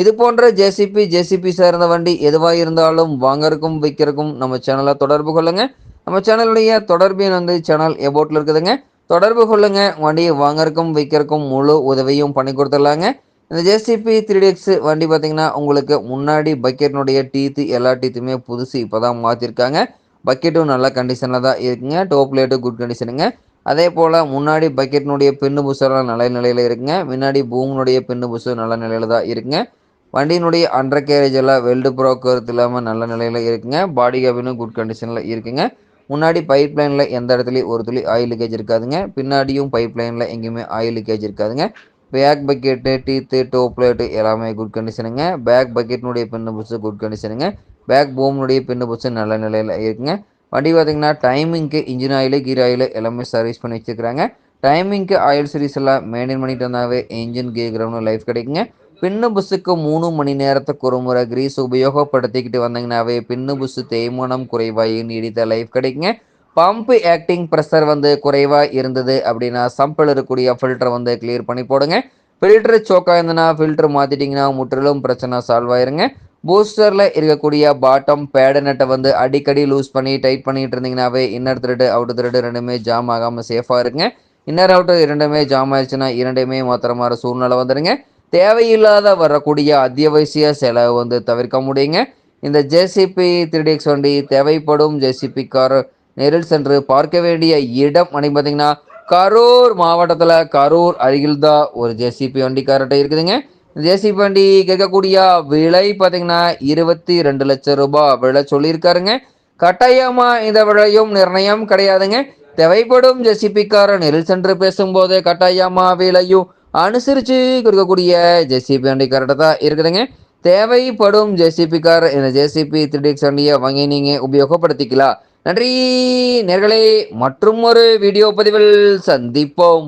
இது போன்ற JCB JCB சார்ந்த வண்டி எதுவாக இருந்தாலும் வாங்கறக்கும் விற்கிறக்கும் நம்ம சேனலை தொடர்பு கொள்ளுங்க. நம்ம சேனலுடைய தொடர்பு வந்து சேனல் எபோட்டில் இருக்குதுங்க. தொடர்பு கொள்ளுங்க. வண்டியை வாங்கறக்கும் விற்கிறக்கும் முழு உதவியும் பண்ணி கொடுத்துடலாங்க. இந்த ஜேசிபி த்ரீ எக்ஸ் வண்டி பார்த்தீங்கன்னா உங்களுக்கு முன்னாடி பக்கெட்னுடைய டீத்து எல்லா டீத்துமே புதுசு இப்போ தான் மாற்றிருக்காங்க பக்கெட்டும் நல்ல கண்டிஷனில் தான் இருக்குங்க. டோப் லேட்டு குட் கண்டிஷனுங்க அதே போல் முன்னாடி பக்கெட்னுடைய பின்னு புஷெல்லாம் நல்ல நிலையில் இருக்குங்க. முன்னாடி பூமினுடைய பின்னு புஷு நல்ல நிலையில் தான் இருக்குங்க. வண்டியினுடைய அண்டர் கேரேஜ் எல்லாம் வெல்டு ப்ரோக்கர்த்து இல்லாமல் நல்ல நிலையில் இருக்குங்க. பாடி கேபினும் குட் கண்டிஷனில் இருக்குங்க. முன்னாடி பைப் லைனில் எந்த இடத்துலையும் ஒரு துளி ஆயில் லீக்கேஜ் இருக்காதுங்க. பின்னாடியும் பைப் லைனில் எங்கேயுமே ஆயில் லீக்கேஜ் இருக்காதுங்க. Back bucket teeth to plate எல்லாமே குட் கண்டிஷனுங்க பேக் பக்கெட்னுடைய பின்னு புஷு குட் கண்டிஷனுங்க பேக் பூம்னுடைய பின்னு புஷு நல்ல நிலையில் இருக்குங்க. வண்டி பார்த்திங்கன்னா டைமிங்க்கு இன்ஜின் ஆயில் கீர் ஆயில் எல்லாமே சர்வீஸ் பண்ணி வச்சுருக்காங்க டைமிங்க்கு ஆயில் சர்வீஸ் எல்லாம் மெயின்டைன் பண்ணிட்டு வந்தாவே இன்ஜின் கீர் கிரவுண்ட் லைஃப் கிடைக்குங்க. பின்னு புஸுக்கு மூணு மணி நேரத்துக்கு ஒரு முறை கிரீஸ் உபயோகப்படுத்திக்கிட்டு வந்தீங்கன்னாவே பின்னு புஸ்ஸு தேய்மானம் குறைவாக நீடித்த லைஃப் கிடைக்குங்க. பம்ப் ஆக்டிங் ப்ரெஷர் வந்து குறைவாக இருந்தது அப்படின்னா சம்பிள் இருக்கக்கூடிய ஃபில்டரை வந்து கிளியர் பண்ணி போடுங்க. ஃபில்டர் சோக்காக இருந்ததுன்னா ஃபில்டர் மாற்றிட்டிங்கன்னா முற்றிலும் பிரச்சனை சால்வ் ஆயிருங்க. பூஸ்டரில் இருக்கக்கூடிய பாட்டம் பேடு நட்டை வந்து அடிக்கடி லூஸ் பண்ணி டைட் பண்ணிட்டு இருந்தீங்கன்னாவே இன்னர் திருடு அவுட் திருடு ரெண்டுமே ஜாம் ஆகாமல் சேஃபாக இருங்க. இன்னர் அவுட்டு இரண்டுமே ஜாம் ஆயிடுச்சுன்னா இரண்டுமே மாத்திரமாற சூழ்நிலை வந்துடுங்க. தேவையில்லாத வரக்கூடிய அத்தியாவசிய செலவு வந்து தவிர்க்க முடியுங்க. இந்த ஜேசிபி த்ரீ வண்டி தேவைப்படும். ஜேசிபி கார் நேரில் சென்று பார்க்க வேண்டிய இடம் அப்படின்னு பார்த்தீங்கன்னா கரூர் மாவட்டத்தில் கரூர் அருகில் தான் ஒரு ஜேசிபி வண்டி கார்ட்டை இருக்குதுங்க. ஜேசிபி வண்டி கேட்கக்கூடிய விலை பார்த்தீங்கன்னா இருபத்தி ரெண்டு லட்சம் ரூபாய் விலை சொல்லியிருக்காருங்க. கட்டாயமாக இந்த விலையும் நிர்ணயம் கிடையாதுங்க. தேவைப்படும் ஜெசிபி கார் நேரில் சென்று பேசும்போது கட்டாயமா விலையும் அனுசரித்து கொடுக்கக்கூடிய ஜேசிபி வண்டி கரெக்டாக தான் இருக்குதுங்க. தேவைப்படும் ஜேசிபி கார் இந்த ஜேசிபி த்ரீ டிக்ஸ் வண்டியை வாங்கி நீங்கள் உபயோகப்படுத்திக்கலாம். நன்றி நேர்களே. மற்றும் ஒரு வீடியோ பதிவில் சந்திப்போம்.